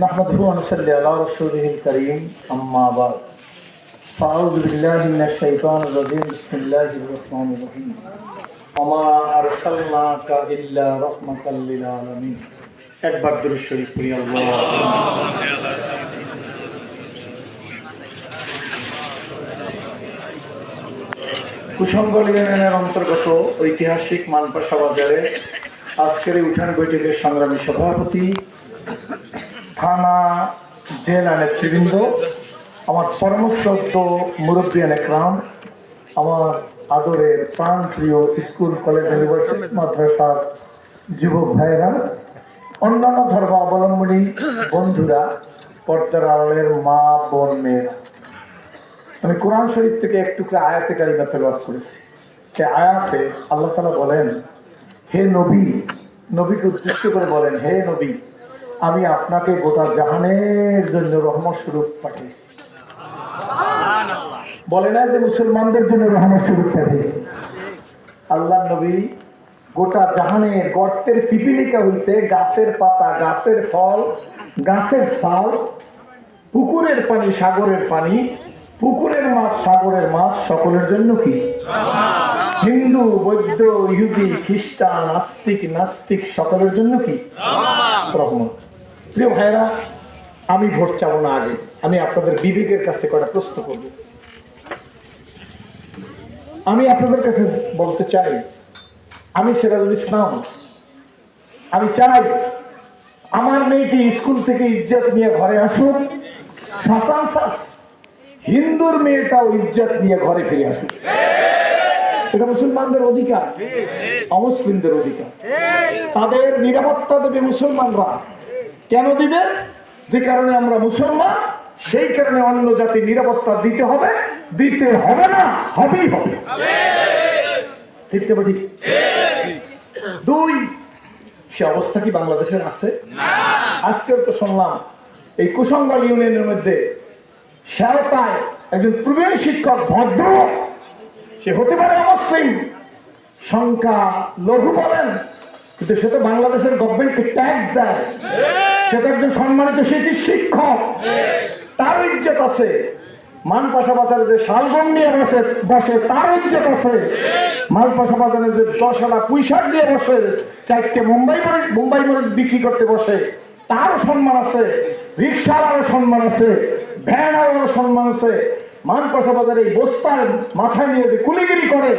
نحمده ونصلي على رسوله الكريم أما بعد فأعوذ بالله من الشيطان الرجيم بسم الله الرحمن الرحيم وما أرسلناك إلا رحمة للعالمين একবার দুরূদ শরীফ পড়ি আল্লাহ কুসঙ্গল ইউনিয়নের অন্তর্গত ঐতিহাসিক মানপাশা বাজারে আজকের উঠান বৈঠকের সংগ্রামী সভাপতি, থানা জেলা নেতৃবৃন্দ, আমার পরমশ্রদ্ধ মুরব্বী একরাম আমার আদরের প্রাণ প্রিয় স্কুল, কলেজ, ইউনিভার্সিটি, মাদ্রাসার যুবক ভাইয়েরা অন্যান্য ধর্মাবলম্বী বন্ধুরা, পর্দার আড়ালের মা, বোন, মেয়েরা। আমি কোরআন শরীফ থেকে একটু করে আয়াতে কারিমা তেলাওয়াত করেছি সে আয়াতে আল্লাহ তালা বলেন হে নবী, নবীকে উদ্দেশ্য করে বলেন, হে নবী, আমি আপনাকে গোটা জাহানের জন্য রহমত স্বরূপ পাঠিয়েছি। বলে না যে মুসলমানদের জন্য রহমত স্বরূপ পাঠিয়েছি। আল্লাহ নবী গোটা জাহানের গর্তের পিপিলিকা হইতে গাছের পাতা, গাছের ফল, গাছের ছাল, পুকুরের পানি, সাগরের পানি, পুকুরের মাছ, সাগরের মাছ সকলের জন্য কি? হিন্দু বৌদ্ধ ইহুদি খ্রিস্টান আস্তিক নাস্তিক সকলের জন্য কি? রহমত। প্রিয় ভাইরা আমি ভোট চাবো না আগে। আমি আপনাদের বিবেকের কাছে কটা প্রশ্ন করব। আমি আপনাদের কাছে বলতে চাই আমি সিরাজুল ইসলাম। আমি চাই আমার মেয়েটি স্কুল থেকে ইজ্জত নিয়ে ঘরে আসুক শাসান শাস হিন্দুর মেয়েটাও ইজ্জত নিয়ে ঘরে ফিরে আসুক। এটা মুসলমানদের অধিকার, অমুসলিমদের অধিকার। তাদের নিরাপত্তা দেবে মুসলমানরা। কেন দিবে? যে কারণে আমরা মুসলমান, সেই কারণে অন্য জাতির নিরাপত্তা দিতে হবে দিতে হবে না, হবেই হবে। ঠিক তো ঠিক দুই, সে অবস্থা কি বাংলাদেশের আছে? আজকেও তো শুনলাম, এই কুসঙ্গল ইউনিয়নের মধ্যে শ্যালতায় একজন প্রবীণ শিক্ষক ভদ্র সে হতে পারে অমুসলিম। সংখ্যা লঘু বলেন কিন্তু সে তো বাংলাদেশের গভর্নমেন্টকে ট্যাক্স দেয়। সে তো একজন সম্মানিত সেটি শিক্ষক। তার ইজ্জত আছে। মানপাশা বাজারে যে শালগম নিয়ে বসে বসে, তার ইজ্জত আছে। মালপাশা বাজারে যে দশ আনা পুঁইশাক নিয়ে বসে, চারটে মুম্বাই মরিচ মুম্বাই মরিচ বিক্রি করতে বসে, তারও সম্মান আছে। রিক্সাওয়ালারও সম্মান আছে। ভ্যানওয়ালারও সম্মান আছে। মানপাশা বাজারে এই বস্তার মাথায় নিয়ে যে কুলিগিরি করে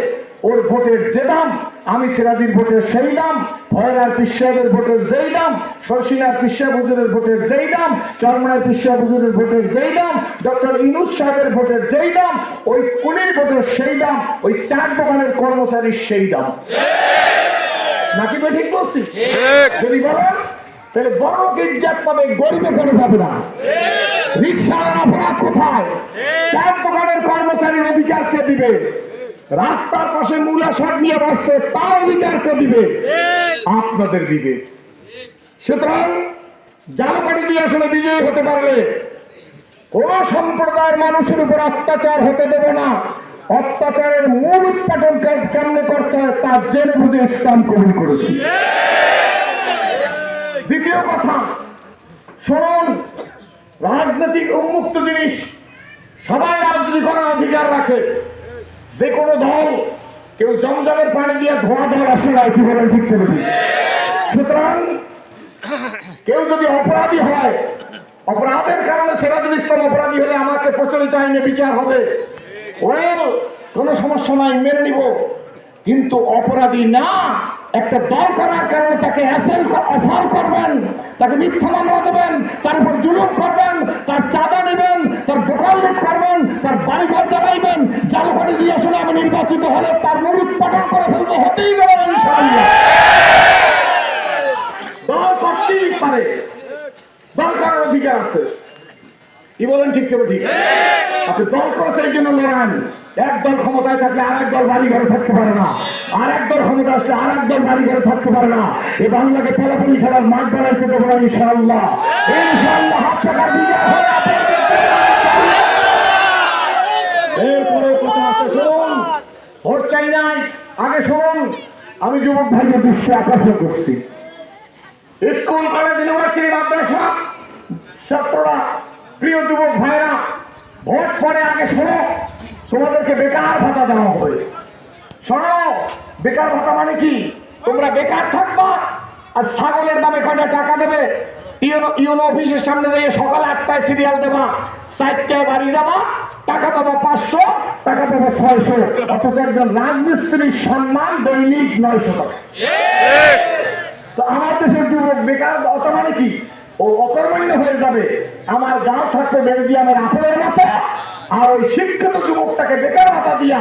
ওর ভোটের যে দাম আমি সিরাজির ভোটের সেই দাম ভয়রার পিসাবের ভোটের যেই দাম শর্ষিনার পিসাব হুজুরের ভোটের যেই দাম চরমনার পিসাব হুজুরের ভোটের যেই দাম ডক্টর ইনুস সাহেবের ভোটের যেই দাম ওই কুলির ভোটের সেই দাম ওই চার দোকানের কর্মচারীর সেই দাম। নাকি ঠিক বলছি? যদি বলেন তাহলে বড় লোক ইজ্জাত পাবে, গরিবে করে পাবে না। রিক্সার অপরাধ কোথায়? চার দোকানের কর্মচারীর অধিকার কে দিবে? রাস্তার পাশে মূলা শাক নিয়ে বসছে, তার অধিকার কে দিবে? আপনাদের দিবে। সুতরাং জালবাড়ি দিয়ে আসলে বিজয়ী হতে পারলে কোন সম্প্রদায়ের মানুষের উপর অত্যাচার হতে দেবে না। অত্যাচারের মূল উৎপাদন কেমনে করতে হয় তা জেনে বুঝে ইসলাম কবুল করেছি। দ্বিতীয় কথা, শুনুন, রাজনৈতিক উন্মুক্ত জিনিস সবাই রাজনীতি করার অধিকার রাখে। যে কোনো দল কেউ জমজমের পানি দিয়ে ধোয়া দেওয়ার না কি বলেন ঠিক করে। সুতরাং, কেউ যদি অপরাধী হয়, অপরাধের কারণে সিরাজুল ইসলাম অপরাধী হলে আমাকে প্রচলিত আইনে বিচার হবে। ওয়েল, কোনো সমস্যা নাই, মেনে নিব। কিন্তু অপরাধী না একটা দল করার কারণে তাকে অ্যাসেল করবেন, তাকে মিথ্যা মামলা দেবেন, তার উপর জুলুম করবেন, তার চাঁদা নেবেন, তার দোকান লুট করবেন, তার বাড়িঘর জ্বালাইবেন জালবাড়ি দিয়ে আসলে আমি নির্বাচিত হলে তার মূল উৎপাদন করে ফেলব, হতেই পারে। দল করার অধিকার আছে। কি বলেন ঠিক কেবল ঠিক? আপনি দল এই জন্য লড়ান? এক দল ক্ষমতায় থাকলে আর এক দল বাড়ি ঘরে থাকতে পারে না। আর এক দল ক্ষমতা আসলে আর এক দল বাড়ি ঘরে থাকতে পারে না। এই বাংলাকে পেলাপুলি খেলার মাঠ বানাইতে দেবো না ইনশাআল্লাহ। এরপরে কথা আছে, শুনুন। ভোট চাই নাই। আগে শুনুন। আমি যুবক ভাইকে বিশ্বে আকর্ষণ করছি। স্কুল, কলেজ, ইউনিভার্সিটি, মাদ্রাসা, ছাত্ররা, প্রিয় যুবক ভাইরা ভোট পরে আগে শোনো তোমাদেরকে বেকার ভাতা দেওয়া হবে। শোনো বেকার ভাতা মানে কি? তোমরা বেকার থাকবা আর ছাগলের দামে কয়টা টাকা দেবে? ইউনো অফিসের সামনে দিয়ে সকাল আটটায় সিরিয়াল দেবা চারটায় বাড়ি যাবা টাকা পাবো পাঁচশো টাকা পাবো ছয়শো অথচ একজন রাজমিস্ত্রির সম্মান দৈনিক নয়শো টাকা। তো আমার দেশের যুবক বেকার অত মানে কি? ও অকর্মণ্য হয়ে যাবে। আমার গাঁও থাকতে বেলজিয়ামের আপনার মাথা আর ওই শিক্ষিত যুবকটাকে বেকার ভাতা দিয়া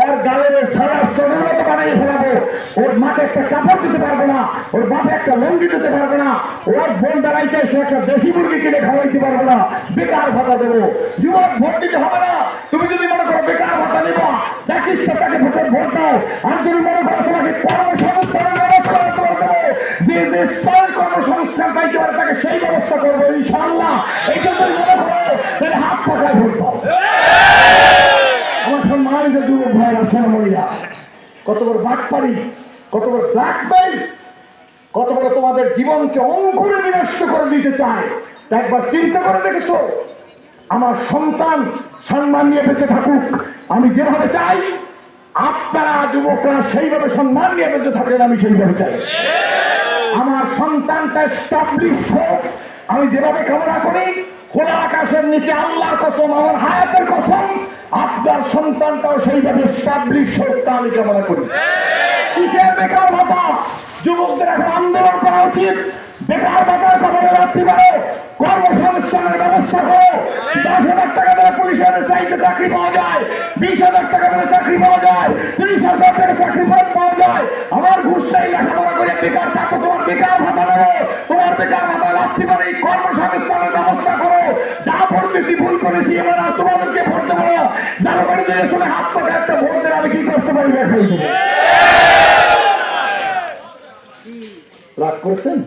ওর গালের সারা সোনার বানিয়ে ফেলাবো। ওর মাঠে একটা কাপড় দিতে পারব না, ওর বাপে একটা লঙ্গি দিতে পারব না, ওর বোন দাঁড়াইতে সে একটা দেশি মুরগি কিনে খাওয়াইতে পারব না, বেকার ভাতা দেবো। যুবক, ভোট দিতে হবে না। তুমি যদি মনে করো বেকার ভাতা নিবা চাকরির সাথে ভোটে ভোট দাও। আর যদি মনে করো তোমাকে কর্মসংস্থানের ব্যবস্থা করে দেবো, যে যে স্তর কর্মসংস্থান পাইতে পারে তাকে সেই ব্যবস্থা করব, ইনশাআল্লাহ। এইটা যদি মনে করো, তাহলে হাত পাকায় ভোট দাও। আমার সম্মানিত যুবক ভাইরা সোনামণিরা কত বড় বাটপাড়ি কত বড় ব্ল্যাকমেল কত বড় তোমাদের জীবনকে অঙ্কুরে বিনষ্ট করে দিতে চায়, তা একবার চিন্তা করে দেখেছ? আমার সন্তান সম্মান নিয়ে বেঁচে থাকুক। আমি যেভাবে চাই, আপনারা যুবকরা সেইভাবে সম্মান নিয়ে বেঁচে থাকেন আমি সেইভাবে চাই। আমার সন্তানটা স্টাবলিশ হোক, আমি যেভাবে কামনা করি, খোলা আকাশের নিচে আল্লাহর কসম, আমার হায়াতের কসম আপনার সন্তানটাও সেইভাবে সাদৃশ্য তা আমি কামনা করি। কিসের বেকার ভাতা? যুবকদের এখন আন্দোলন করা উচিত। বেকার বেকার বলা পারে কর্মসংস্থানের ব্যবস্থা করো দশ হাজার টাকা ধরে পুলিশের চাইতে চাকরি পাওয়া যায় বিশ হাজার টাকা ধরে চাকরি পাওয়া যায় তিরিশ হাজার টাকা চাকরি পাওয়া যায়। আমার ঘুষটাই লেখাপড়া করে বেকার থাকো তোমার বেকার ভাতা নেব তোমার বেকার ভাতা রাখতে পারে এই কর্মসংস্থানের ব্যবস্থা করো। যা ভোট দিয়েছি ভুল করেছি এবার আর তোমাদেরকে ভোট দেবো না। যার বাড়ি দিয়ে শুনে হাত পাকা একটা ভোট দেবে আমি কি করতে পারি দেখাই দেবো রাগ করেছেন?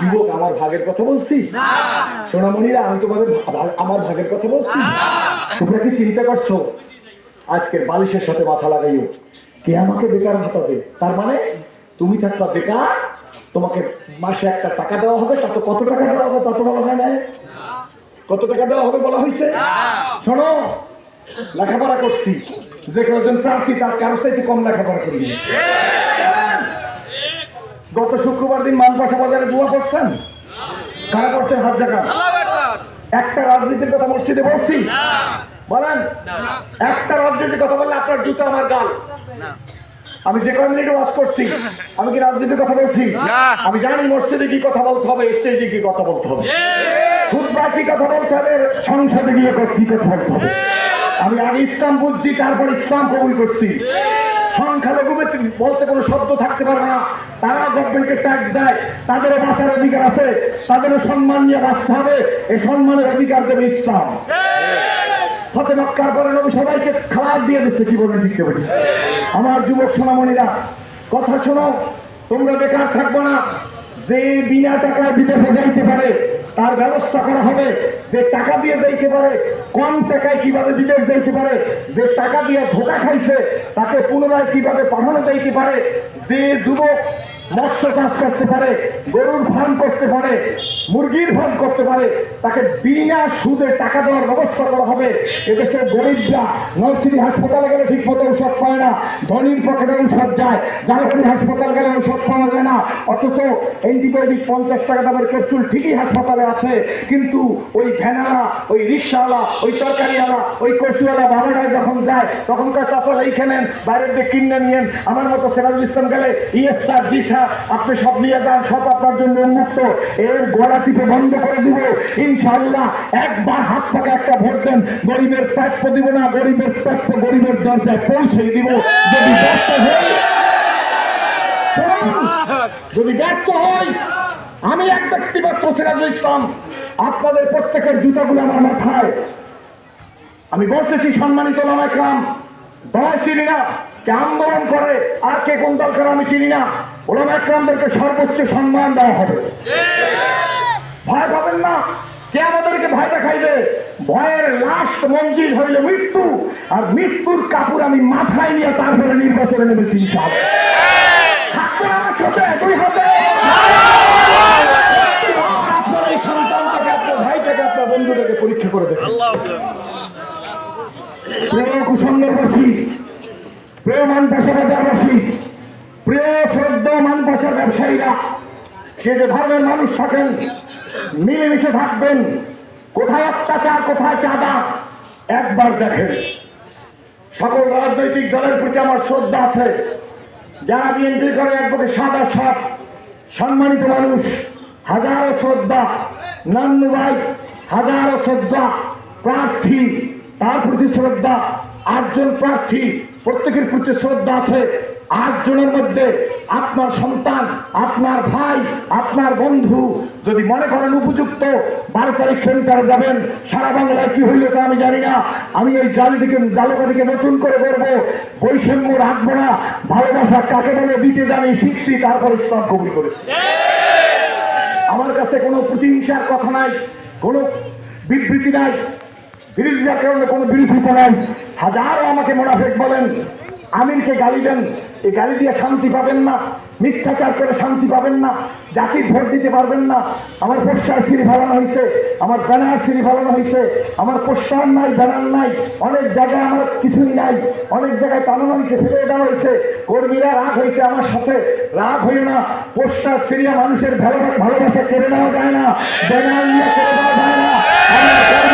যুবক আমার ভাগের কথা বলছি? সোনামণিরা আমি তোমাদের আমার ভাগের কথা বলছি? তোমরা কি চিন্তা করছ? আজকের বালিশের সাথে মাথা লাগাইও। কে আমাকে বেকার দে তার মানে তুমি থাকবা বেকার তোমাকে মাসে একটা টাকা দেওয়া হবে তা তো কত টাকা দেওয়া হবে তা তো বলা হয় না কত টাকা দেওয়া হবে বলা হয়েছে? শোনো লেখাপড়া করছি। যে কজন প্রার্থী তার কারও চাইতে কম লেখাপড়া করি গত শুক্রবার দিন মানপাশা বাজারে দোয়া করছেন? কারা করছেন হাত জায়গা একটা রাজনীতির কথা মসজিদে বলছি? বলেন একটা রাজনীতির কথা বললে আপনার জুতো আমার গাল। আমি যে কয় মিনিটে ওয়াজ করছি আমি কি রাজনীতির কথা বলছি? আমি জানি মসজিদে কি কথা বলতে হবে স্টেজে কি কথা বলতে হবে। খুতবায় কি কথা বলতে হবে সংসদে গিয়ে কি কথা বলতে হবে। আমি আগে ইসলাম বুঝছি তারপর ইসলাম কবুল করছি। সংখ্যালঘু বলতে কোনো শব্দ থাকতে পারে না। তারা গভর্নমেন্টকে ট্যাক্স দেয়, তাদেরও বাঁচার অধিকার আছে, তাদেরও সম্মান নিয়ে বাঁচতে হবে। এই সম্মানের অধিকার দেবে ইসলাম। হতে মক্কার পরে নবী সবাইকে খারাপ দিয়ে দিচ্ছে, কি বলবেন, ঠিক আমার যুবক সোনামণিরা, কথা শোনো, তোমরা বেকার থাকব না। যে বিনা টাকায় বিদেশে যাইতে পারে, তার ব্যবস্থা করা হবে। যে টাকা দিয়ে যাইতে পারে, কম টাকায় কীভাবে বিদেশ যাইতে পারে, যে টাকা দিয়ে ধোকা খাইছে, তাকে পুনরায় কীভাবে পাঠানো যাইতে পারে, যে যুবক মৎস্য চাষ করতে পারে, গরুর ফার্ম করতে পারে, মুরগির ফার্ম করতে পারে, তাকে বিনা সুদে টাকা দেওয়ার ব্যবস্থা করা হবে। এদেশের গরিবরা নলসিটি হাসপাতালে গেলে ঠিক মতো ঔষধ পায় না, ধনির পকেটে ঔষধ যায় জালকুড়ি হাসপাতাল গেলে ঔষধ পাওয়া যায় না, অথচ অ্যান্টিবায়োটিক পঞ্চাশ টাকা দামের ক্যাপসুল ঠিকই হাসপাতালে আছে, কিন্তু ওই ভ্যানালা ওই রিক্সাওয়ালা ওই তরকারিওয়ালা, ওই কচুওয়ালা বাবাটায় যখন যায় তখন কাছে চাষালা এইখানে বাইরের দিয়ে কিনে নিয়েন। আমার মতো সেরাজুল ইসলাম গেলে ইয়েস স্যার জি স্যার আপনি সব নিয়ে যান, সব আপনার জন্য উন্মুক্ত। এর টিপে বন্ধ করে দিব। ইনশাআল্লাহ একবার হাত থেকে একটা ভোট দেন। গরিবের প্রাপ্য দিব না, গরিবের প্রাপ্য গরিবের দরজায় দিব। যদি যদি ব্যর্থ হই, আমি এক ব্যক্তিমাত্র সিরাজুল ইসলাম। আপনাদের প্রত্যেকের জুতাগুলো আমার মাথায়। আমি বলতেছি, সম্মানিত লামাইকরাম দল চিনি না কে আন্দোলন করে, আর কে কোন দল করে আমি চিনি না। ওলামাকরামদেরকে সর্বোচ্চ সম্মান দেওয়া হবে। ভয় পাবেন না, কে আমাদেরকে ভয় দেখাইবে? ভয়ের লাস্ট মঞ্জিল হইল মৃত্যু, আর মৃত্যুর কাপড় আমি মাথায় নিয়ে তারপরে নির্বাচনে নেমেছি আমার সন্তানটাকে, আপনার ভাইটাকে, আপনার পরীক্ষা করে দেবেন কুসন্দরবাসী বাসী প্রেমান পেশাবাজার প্রিয় শ্রদ্ধ মানপাশার ব্যবসায়ীরা। সে যে ধর্মের মানুষ থাকেন, মিলেমিশে থাকবেন, কোথায় অত্যাচার, কোথায় চাঁদা, একবার দেখেন। সকল রাজনৈতিক দলের প্রতি আমার শ্রদ্ধা আছে। যারা বিএনপি করে একবারে সাদা সাপ সম্মানিত মানুষ, হাজারো শ্রদ্ধা, নান্নু ভাই, হাজারো শ্রদ্ধা, প্রার্থী, তার প্রতি শ্রদ্ধা, আটজন প্রার্থী, প্রত্যেকের প্রতি শ্রদ্ধা আছে। আটজনের মধ্যে আপনার সন্তান, আপনার ভাই, আপনার বন্ধু যদি মনে করেন উপযুক্ত, বারো তারিখ সেন্টারে যাবেন। সারা বাংলায় কি হইল তা আমি জানি না। আমি এই জালিটিকে, জালকাটিকে নতুন করে করব বৈষম্য রাখব না। ভালোবাসা কাকে বলে? দিতে জানি, শিখছি, তারপর ইসলাম কবুল করেছি। আমার কাছে কোনো প্রতিহিংসার কথা নাই, কোনো বিবৃতি নাই। বিরোধিতার কারণে কোনো বিরোধিতা নাই। হাজারও আমাকে মোনাফেক বলেন। আমিরকে গালি দেন এই গালি দিয়ে শান্তি পাবেন না, মিথ্যাচার করে শান্তি পাবেন না, জাতির ভোট দিতে পারবেন না, আমার পোস্টার ফিরি ফেলানো হয়েছে, আমার ব্যানার ফিরি ফেলানো হয়েছে, আমার পোস্টার নাই, ব্যানার নাই, অনেক জায়গায় আমার কিছুই নাই, অনেক জায়গায় টানানো হয়েছে, ফেলে দেওয়া হয়েছে, কর্মীরা রাগ হয়েছে আমার সাথে, রাগ হইল না পোস্টার সিরিয়া মানুষের ভালো- ভালোবাসা কেড়ে নেওয়া যায় না, ব্যানার নিয়ে কেড়ে দেওয়া যায় না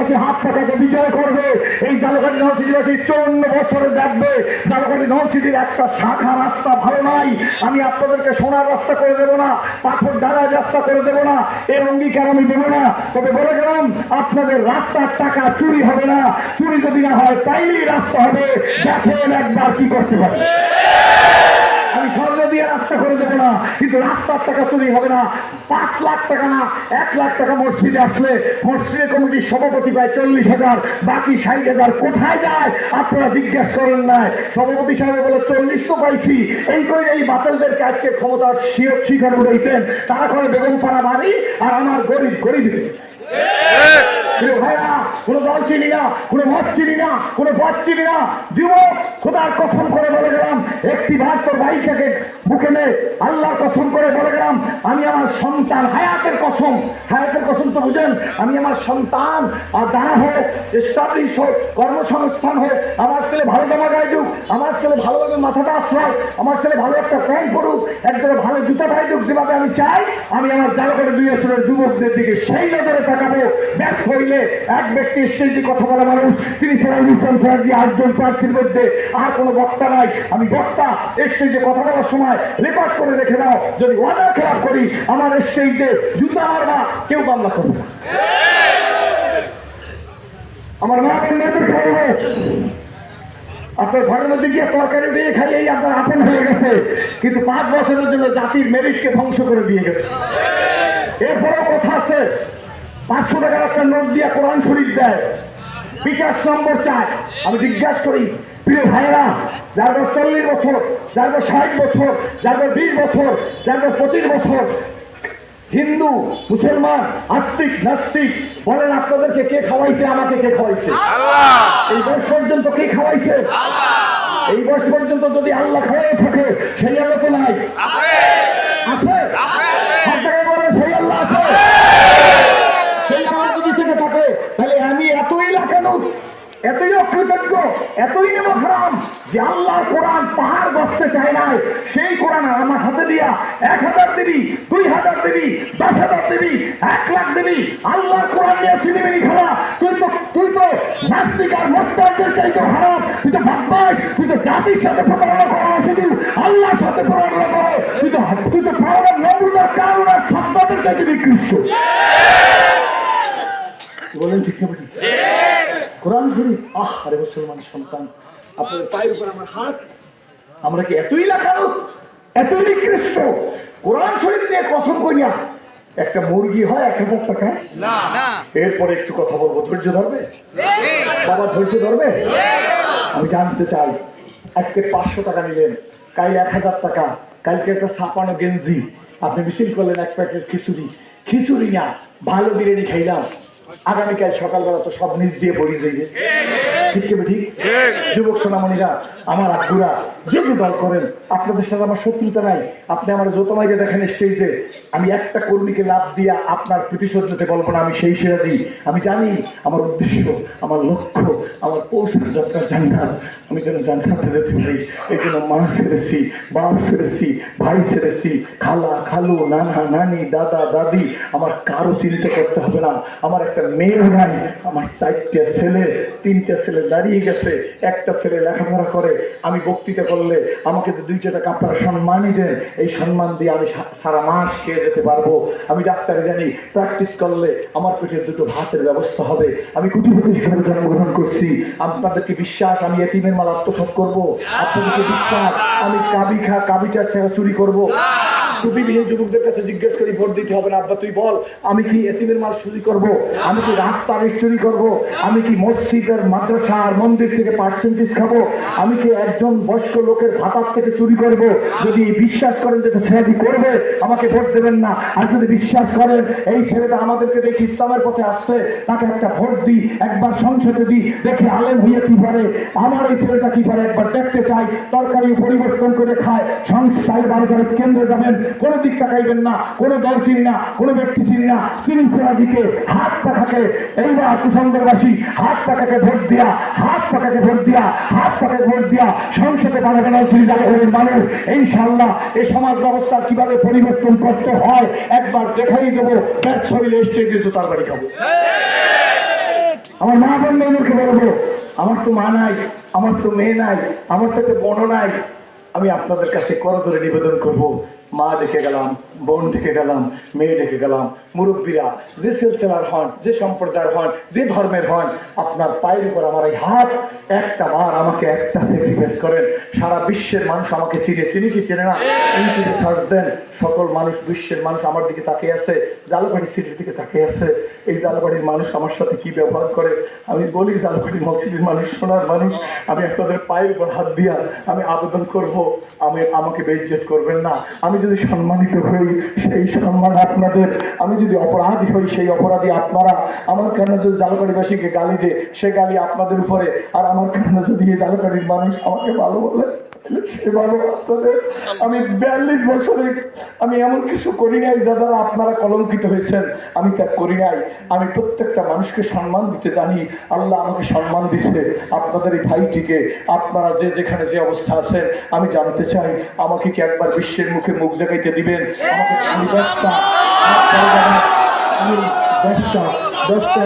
জালকাঠি নৌসিদিবাসী হাত পাকাকে বিজয় করবে, এই জালকাঠি নৌসিদিবাসী চৌন্ন বছরে দেখবে। জালকাঠি নৌসিদির একটা শাখা রাস্তা ভালো নাই। আমি আপনাদেরকে সোনার রাস্তা করে দেবো না, পাথর দ্বারা রাস্তা করে দেবো না এই অঙ্গীকার আমি দেবো না। তবে বলে গেলাম, আপনাদের রাস্তার টাকা চুরি হবে না। চুরি যদি না হয়, তাইলেই রাস্তা হবে। দেখেন একবার কি করতে পারে। আমি স্বর্ণ দিয়ে রাস্তা করে দেবো না। কিন্তু রাস্তার টাকা চুরি হবে না। পাঁচ লাখ টাকা না, এক লাখ টাকা মসজিদে আসলে। মসজিদে কমিটির সভাপতি পায় চল্লিশ হাজার, বাকি ষাট হাজার কোথায় যায়? আপনারা জিজ্ঞাসা করেন নাই। সভাপতি সাহেব বলে, চল্লিশ তো পাইছি। এই করে এই বাতিলদেরকে আজকে ক্ষমতার শিকার উঠেছেন তারা করে বেগম পাড়া বাড়ি আর আমার গরিব গরিব। প্রিয় ভাইরা, কোনো চিনি না, কোনো মত চিনি না, কোনো পথ চিনি না। যুবক, খোদার কসম করে বলে গেলাম, একটি ভাত তোর বাইকটাকে বুকে নে, আল্লাহর কসম করে বলে গেলাম, আমি আমার সন্তান, হায়াতের কসম হায়াতের কসম তো বুঝেন, আমি আমার সন্তান আর দাঁড়া হোক এস্টাবলিশ হোক কর্মসংস্থান হোক আমার ছেলে ভালো জামা গায়ে যুক আমার ছেলে ভালোভাবে মাথাটা আশ্রয়, আমার ছেলে ভালো একটা প্যান্ট পড়ুক একদম ভালো জুতা গায়ে যুক যেভাবে আমি চাই, আমি আমার জালকের দুই আসরের যুবকদের দিকে সেই নজরে তাকাবো ব্যর্থ হইলে এক ব্যক্তি স্টেজে কথা বলা মানুষ, তিনি সালাম ইসলাম সাহাজি আটজন প্রার্থীর মধ্যে আর কোনো বক্তা নাই। আমি বক্তা স্টেজে কথা বলার সময় রেকর্ড করে রেখে দাও। যদি ওয়াদার খেলাপ করি, আমার স্টেজে জুতা মারবা, কেউ মামলা করবে না। আমার মা বোনদের বলব আপনার ঘরের মধ্যে গিয়ে তরকারি দিয়ে খাইয়েই আপনার আপন হয়ে গেছে। কিন্তু পাঁচ বছরের জন্য জাতির মেরিটকে ধ্বংস করে দিয়ে গেছে। এরপরেও কথা আছে। পাঁচশো টাকার একটা নোট দিয়ে কোরআন শরীফ দেয়। বিকাশ নম্বর চায় আমি জিজ্ঞাসা করি প্রিয় ভাইরা যার বয়স চল্লিশ বছর যার বয়স ষাট বছর যার বয়স বিশ বছর যার বয়স পঁচিশ বছর হিন্দু মুসলমান আস্তিক নাস্তিক বলেন আপনাদেরকে কে খাওয়াইছে আমাকে কে খাওয়াইছে? এই বয়স পর্যন্ত কে খাওয়াইছে? এই বয়স পর্যন্ত যদি আল্লাহ খাওয়াই থাকে সেই আল্লাহ তো নাই আছে হাত থেকে বলে সেই আল্লাহ আছে সেই আল্লাহ যদি থেকে থাকে তাহলে আমি এতই লাগানো এতই অকৃতজ্ঞ এতই নেমখারাম যে আল্লাহর কোরআন পাহাড় বসতে চায় নাই। সেই কোরআন আমার হাতে দিয়া এক হাজার দিবি, দুই হাজার দিবি, দশ হাজার দিবি, এক লাখ দিবি আল্লাহর কোরআন নিয়ে সিনেমিনি খেলা তুই তো তুই তো নাস্তিক আর মোস্তাদের চাইতে খারাপ। তুই তো ভাববাস তুই তো জাতির সাথে প্রতারণা করা শুধু আল্লাহর সাথে প্রতারণা করো তুই তো তুই তো প্রতারণা নবুদার কারণ আর সত্তাদের চাইতে বিকৃষ্ট বলেন ঠিক না। কোরআন শরীফ? আহ আরে মুসলমান সন্তান আপনাদের পায়ের উপর আমার হাত। আমরা কি এতই লাগানো এত নিকৃষ্ট? কোরআন শরীফ দিয়ে কসম করিয়া একটা মুরগি হয় এক হাজার টাকা? এরপরে একটু কথা বলব ধৈর্য ধরবে? বাবা ধৈর্য ধরবে? আমি জানতে চাই আজকে পাঁচশো টাকা নিলেন কাল এক হাজার টাকা কালকে একটা ছাপানো গেঞ্জি। আপনি মিছিল করলেন এক প্যাকেট খিচুড়ি। খিচুড়ি না ভালো বিরিয়ানি খাইলাম। আগামীকাল সকালবেলা তো সব নিজ দিয়ে বলি যাইবে। ঠিক কি ঠিক। যুবক সোনামণিরা আমার আব্বুরা যে দল করেন, আপনাদের সাথে আমার শত্রুতা নাই। আপনি আমার যত মাইকে দেখেন স্টেজে আমি একটা কর্মীকে লাভ দিয়া আপনার প্রতিশোধ নিতে বলব না, আমি সেই সিরাজি আমি জানি আমার উদ্দেশ্য, আমার লক্ষ্য, আমার পৌঁছার যাত্রা জান্নাত আমি যেন জান্নাতে যেতে পারি এই জন্য মা ছেড়েছি, বাপ সেরেছি ভাই ছেড়েছি। খালা, খালু, নানা, নানি, দাদা, দাদি, আমার কারও চিন্তা করতে হবে না। আমার একটা মেয়েও নাই, আমার চারটা ছেলে, তিনটা ছেলে দাঁড়িয়ে গেছে, একটা ছেলে লেখাপড়া করে। আমি বক্তৃতা করলে আমাকে যে দুইটা টাকা আপনারা সম্মানই দেন এই সম্মান দিয়ে আমি সারা মাস খেয়ে যেতে পারব। আমি ডাক্তারে জানি প্র্যাকটিস করলে আমার পেটে দুটো ভাতের ব্যবস্থা হবে। আমি কুটিপতি হিসেবে জন্মগ্রহণ করছি। আপনাদেরকে বিশ্বাস, আমি এটিমের মাল আত্মসাত করব। আপনাদেরকে বিশ্বাস, আমি কাবি খা কাবিটা চুরি করব। টুপি বিহীন যুবকদের কাছে জিজ্ঞেস করি, ভোট দিতে হবে না। আব্বা, তুই বল, আমি কি এতিমের মাল চুরি করব? আমি কি রাস্তার চুরি করব? আমি কি মসজিদের মাদ্রাসা আর মন্দির থেকে পার্সেন্টেজ খাব? আমি কি একজন বয়স্ক লোকের ভাতার থেকে চুরি করব? যদি বিশ্বাস করেন যে ছেলেটি করবে, আমাকে ভোট দেবেন না। আর যদি বিশ্বাস করেন এই ছেলেটা আমাদেরকে দেখি ইসলামের পথে আসছে, তাকে একটা ভোট দিই, একবার সংসদে দিই, দেখে আলেম হইয়া কি পারে আমার এই ছেলেটা কি পারে একবার দেখতে চাই, তরকারি পরিবর্তন করে খায়, সংস্থায় বারবার কেন্দ্রে যাবেন কোনো দিক তাকাইবেন না, কোনো দল চিনি না, কোনো ব্যক্তি চিনি না, সিনি সেরাজিকে হাত পাখাকে, এইবার কুসঙ্গবাসী হাত পাখাকে ভোট দিয়া, হাত পাখাকে ভোট দিয়া, হাত পাখাকে ভোট দিয়া সংসদে পাঠাবেন শ্রী জাগরের মানুষ। ইনশাল্লাহ এই সমাজ ব্যবস্থা কীভাবে পরিবর্তন করতে হয়, একবার দেখাই দেবো, ব্যর্থ হইলে স্টেজে জোতার বাড়ি খাব। আমার মা বোন মেয়েদেরকে বলব আমার তো মা নাই, আমার তো মেয়ে নাই, আমার একটা বোনও নাই। আমি আপনাদের কাছে করজোরে নিবেদন করব মা দেখে গেলাম বোন ডেকে গেলাম, মেয়ে দেখে গেলাম, মুরব্বীরা যে সিলসিলার হন, যে সম্প্রদায়ের হন, যে ধর্মের হন, আপনার পায়ের উপর আমার এই হাত একটা বার আমাকে একটা স্যাক্রিফাইস করেন। সারা বিশ্বের মানুষ আমাকে চিনে। চিনি কি চেনে না? সার্চ দেন, সকল মানুষ, বিশ্বের মানুষ আমার দিকে তাকিয়ে আছে জালবাড়ি সিটির দিকে তাকিয়ে আছে। এই জালবাড়ির মানুষ আমার সাথে কি ব্যবহার করে? আমি বলি জালবাড়ি মসজিদের মানুষ, সোনার মানুষ। আমি আপনাদের পায়ের উপর হাত দিয়া আমি আবেদন করব। আমি, আমাকে বেইজ্জত করবেন না। আমি যদি সম্মানিত হই সেই সম্মান আপনাদের। আমি যদি অপরাধী হই, সেই অপরাধী আপনারা আমার কেন যদি জালকাড়িবাসীকে গালি দে সে গালি আপনাদের উপরে। আর আমার কেন যদি এই জালকাড়ির মানুষ আমাকে ভালো বলে আপনাদের আমি বিয়াল্লিশ বছরে আমি এমন কিছু করি নাই যা দ্বারা আপনারা কলঙ্কিত হয়েছেন। আমি তা করি নাই। আমি প্রত্যেকটা মানুষকে সম্মান দিতে জানি। আল্লাহ আমাকে সম্মান দিচ্ছে আপনাদের এই ভাইটিকে আপনারা যে যেখানে যে অবস্থা আছেন আমি জানতে চাই আমাকে কি একবার বিশ্বের মুখে মুখ জাগাইতে দিবেন? আমাকে দশটা দশটা দশটা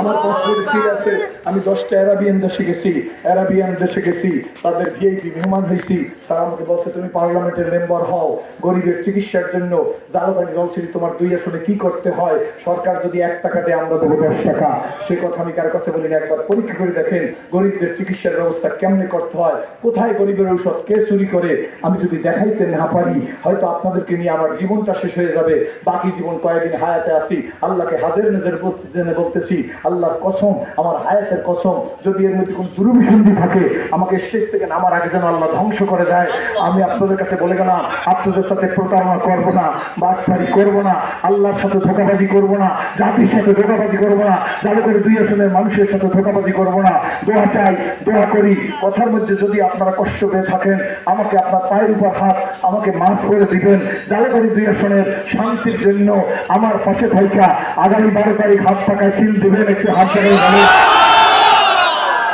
আমার পাসপোর্টে সিট আছে। আমি দশটা অ্যারাবিয়ান দেশে গেছি। অ্যারাবিয়ান দেশে গেছি। তাদের ভিআইপি মেহমান হয়েছি। তারা আমাকে বলছে, তুমি পার্লামেন্টের মেম্বার হও। গরিবের চিকিৎসার জন্য জালবাড়ি জলসিটি তোমার দুই আসনে কি করতে হয়? সরকার যদি এক টাকা দেয়, আমরা দেবো দশ টাকা। সে কথা আমি কার কাছে বলি না একবার পরীক্ষা করে দেখেন, গরিবদের চিকিৎসার ব্যবস্থা কেমনে করতে হয়? কোথায় গরিবের ঔষধ? কে চুরি করে? আমি যদি দেখাইতে না পারি, হয়তো আপনাদেরকে নিয়ে আমার জীবনটা শেষ হয়ে যাবে। বাকি জীবন কয়েকদিন হায়াতে আসি আল্লাহকে হাজার নজর জেনে বলতেছি আল্লাহর কসম, আমার হায়াতের কসম, যদি এর মধ্যে কোনো দুরভিসন্ধি থাকে, আমাকে স্টেজ থেকে নামার আগে যেন আল্লাহ ধ্বংস করে দেয়। আমি আপনাদের কাছে বলে গেলাম, আপনাদের সাথে প্রতারণা করব না, বাটপারি করব না, আল্লাহর সাথে ধোকাবাজি করব না, জাতির সাথে ধোকাবাজি করব না যাদের করে দুই আসনের মানুষের সাথে ধোকাবাজি করব না। দোয়া চাই, দোয়া করি, কথার মধ্যে যদি আপনারা কষ্ট পেয়ে থাকেন, আমাকে আপনার পায়ের উপর হাত আমাকে মাফ করে দিবেন। জালাকারি দুই আসনের শান্তির জন্য আমার পাশে থাইকা আগামী বারো তারিখ হাত পাকায় সিল দেবেন একটু হাত জায়গায় ভালো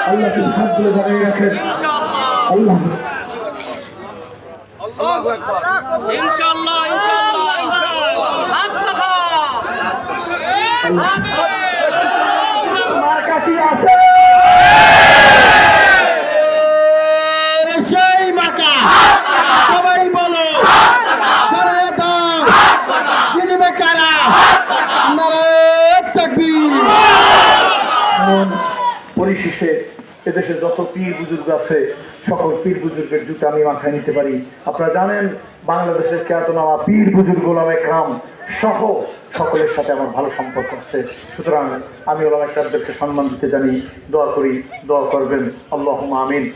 আল্লাহ হাতগুলো জানিয়ে রাখেন। আল্লাহ। ইনশাল্লাহ ইনশাল্লাহ হাত রাখা মার্কা কি আছে সেই মাকা সবাই বলো চলে দাও জিনিবে কারা নারায় তাকবীর এমন পরিশেষে এদেশে যত পীর বুজুর্গ আছে, সকল পীর বুজুর্গের জুতা আমি মাথায় নিতে পারি। আপনারা জানেন, বাংলাদেশের খ্যাতনামা পীর বুজুর্গ নামে কাম সহ সকলের সাথে আমার ভালো সম্পর্ক আছে। সুতরাং আমি ওলামা কাদদেরকে সম্মান দিতে জানি। দোয়া করি, দোয়া করবেন। আল্লাহ আমিন।